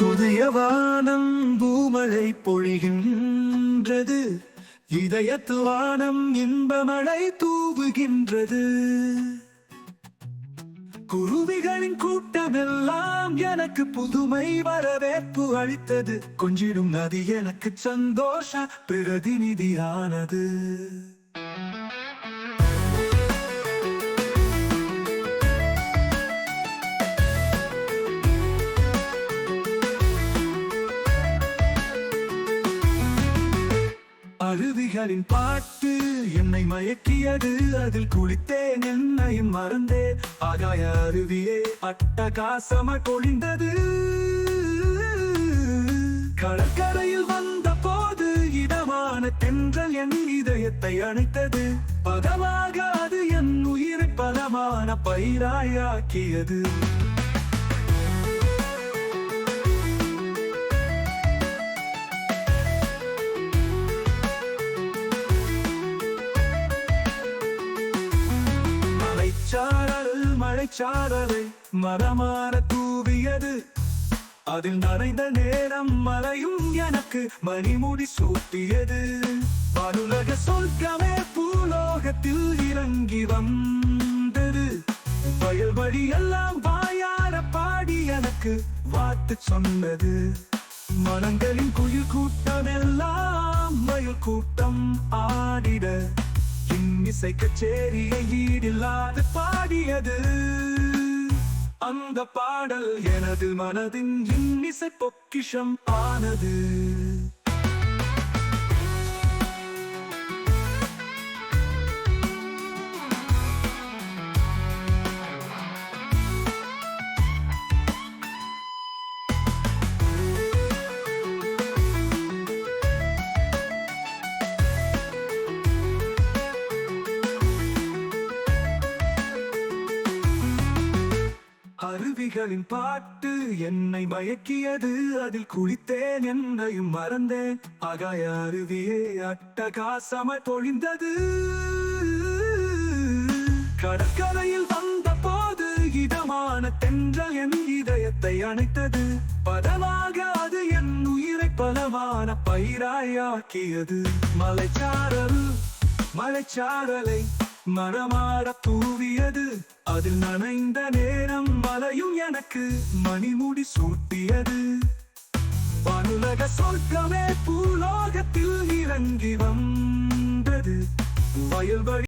புதிய வானம் பூமழை பொழிகின்றது. இதயத்து வானம் இன்பமழை தூவுகின்றது. குருவிகளின் கூட்டமெல்லாம் எனக்கு புதுமை வரவேற்பு அளித்தது. கொஞ்சிடும் நதி எனக்கு சந்தோஷ பிரதிநிதியானது. அருவிகளின் பாட்டு என்னை மயக்கியது. அதில் குளித்தேன் என்னையும் மறந்தேன் ஆகாய அருவியே அட்டகாசமாய் பொழிந்தது. கடற்கரையில் வந்த போது இடமான தென்றல் என் இதயத்தை அணைத்தது. பதமாக அது என் உயிரை பலமான பயிராயாக்கியது மலைச்சாரல் மழைச்சாரலை மரமான தூவியது. அதில் நனைந்த நேரம் மலையும் எனக்கு மணிமுடி சூட்டியது. பருலக சொர்க்கமே பூலோகத்தில் இறங்கி வந்தது. வயல் வழி எல்லாம் வாயார பாடி எனக்கு வாத்து சொன்னது. மனங்களின் குயில் கூட்டம் எல்லாம் மயில் கூட்டம் ஆடிட. இன்னிசை கச்சேரியை ஈடில்லாது பாடியது. அந்த பாடல் எனது மனதின் இன்னிசை பொக்கிஷம் ஆனது. அருவிகளின் பாட்டு என்னை மயக்கியது. அதில் குளித்தேன் என்னையும் மறந்தேன். ஆகாய அருவியே அட்டகாசமாய் பொழிந்தது. கடற்கரையில் வந்த போது இதமான தென்றல் என் இதயத்தை அணைத்தது. பதமாக அது என் உயிரை பலமான பயிராயாக்கியது. மலைச்சாரல் மலைச்சாரலை மரமாட தூவியது. அதில் நனைந்த நேரம் எனக்கு மணிமுடி சூட்டியது. வானுலக சொர்க்கமே பூலோகத்தில் இறங்கி வந்தது. வயல்வழி